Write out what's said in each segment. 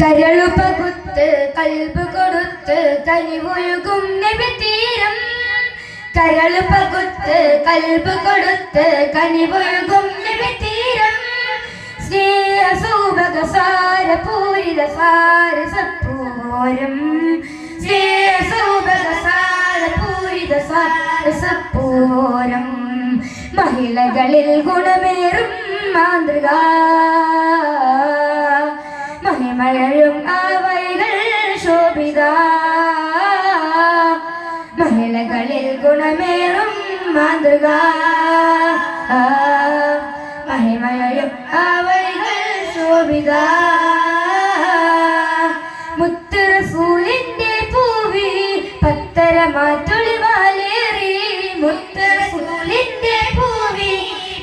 കരളു പകുത്ത് കൽബ് കൊടുത്ത് കനിമൊഴുകും നബി തീരം കരളു പകുത്ത് കൽബ് കൊടുത്ത് കനിമൊഴുകും നബി തീരം സ്നേഹ സൗഭഗ സാര പൂരിത സാര സപ്പൂരം സ്നേഹ സാര പൂരിത സാര സപ്പൂരം മഹിളകളിൽ ഗുണമേറും മാതൃക മഹിമഴയും ആവൈകൾ ശോഭിത. മഹിളകളിൽ ഗുണമേറും മാതൃക. മഹിമയും ആവൈകൾ ശോഭിത. മുത്തുറസൂലിന്റെ പൂവി പത്തര മാറ്റൊളി വാലേറി മുത്തുറസൂലിന്റെ പൂവി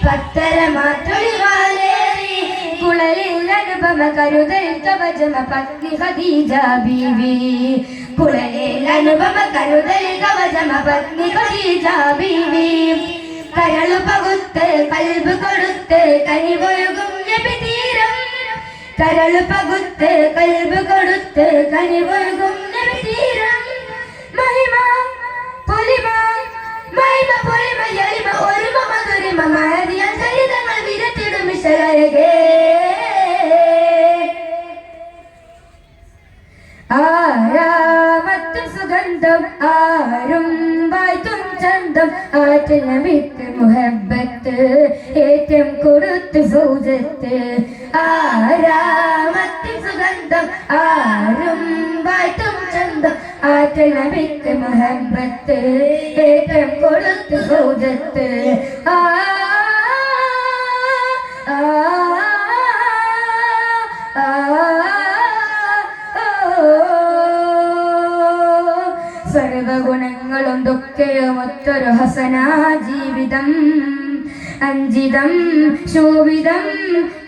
പത്തര മാറ്റൊളി വാലേറി അനുപമ കരുതൽ കവചമ പത്നി ഖദീജ ബീവി. കുളലിൽ അനുപമ കരുതൽ കവചമ പത്നി ഖദീജ ബീവി. കരളു പകുത്ത് കൽബ് കൊടുത്ത് കനിവൊഴുകും നബി തീരം. കരൾ പകുത്ത് കൽബ് കൊടുത്ത് കനിവൊഴുകും നബി തീരം. മഹിമ ആറ്റിൽ നബിക്ക് മുഹബത്ത് ഏറ്റം കൊടുത്ത് സൗജത്ത്. ആരാമത്തി സുഗന്ധം ആരും വായ്ത്തും ചന്തം ആറ്റിൽ നബിക്ക് മുഹബത്ത് ഏറ്റം കൊടുത്ത് സൗജത്ത്. ആ ദുഃഖയുമൊത്തൊരു ഹസന ജീവിതം അഞ്ചിതം ശോഭിതം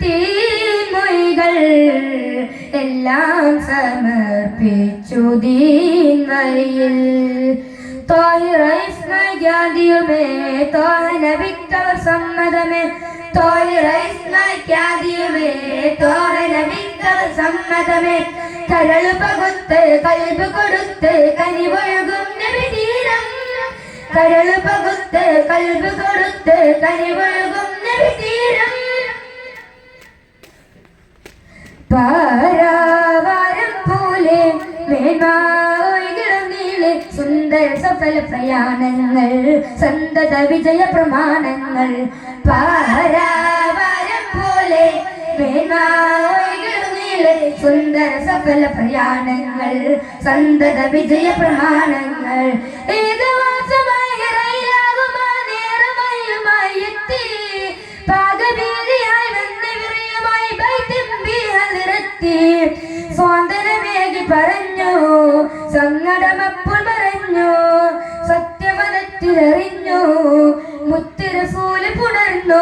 തീമൊഴികൾ എല്ലാം സമർപ്പിച്ചു ദീൻ വഴിയിൽ طاهر ഇസ്മയാദിയുമേ തോഹന വിക്കവർ സമ്മതമേ തോഹിറ ഇസ്മയാദിയുമേ തോഹന വിക്കവർ സമ്മതമേ കരള് പകുത്ത് കൽബ് കൊടുത്ത് കനിവൊഴുകും നബി തീരം കരൾ പകുത്ത് കൽവ് കൊടുത്ത് കനിവൊഴുകും നബി തീരം പാരാവാരം പോലെ സുന്ദര സഫല പ്രയാണങ്ങൾ സന്തത വിജയ പ്രമാണങ്ങൾ. പാരാവാരം പോലെ സുന്ദര സഫല പ്രയാണങ്ങൾ സന്തത വിജയ പ്രമാണങ്ങൾ. ഏകവാസമായി സ്വാതന്ത്ര്യമേകി പറഞ്ഞു. സങ്കടമപ്പോൾ പറഞ്ഞു. സത്യമതത്തിലറിഞ്ഞു. മുത്തിരസൂൽ പുണർന്നു.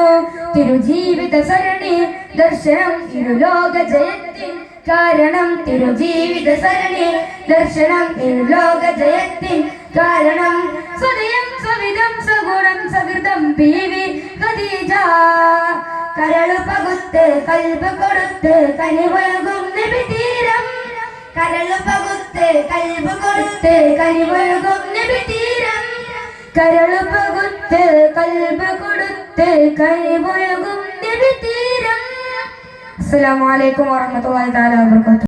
തിരുജീവിത സരണി ദർശനം തിരുലോക ജയത്തിൻ കാരണം തിരുജീവിത സരണി ദർശനം തിരുലോക ജയത്തിൻ കാരണം സ്വദയം സവിധം സഗുണം സകൃതം പീവി കരളു പകുത്ത് കൽബ് കൊടുത്ത് കനിവൊഴുകും നബി തീരം. കരളു പകുത്ത് കൽബ് കൊടുത്ത് കനിവൊഴുകും തീരം. കരളു കൽബ് കൊടുത്ത് കനിവൊഴുകും തീരം. അസ്സലാമു അലൈക്കും വറഹ്മത്തുള്ളാഹി തആല വബറകാതുഹു.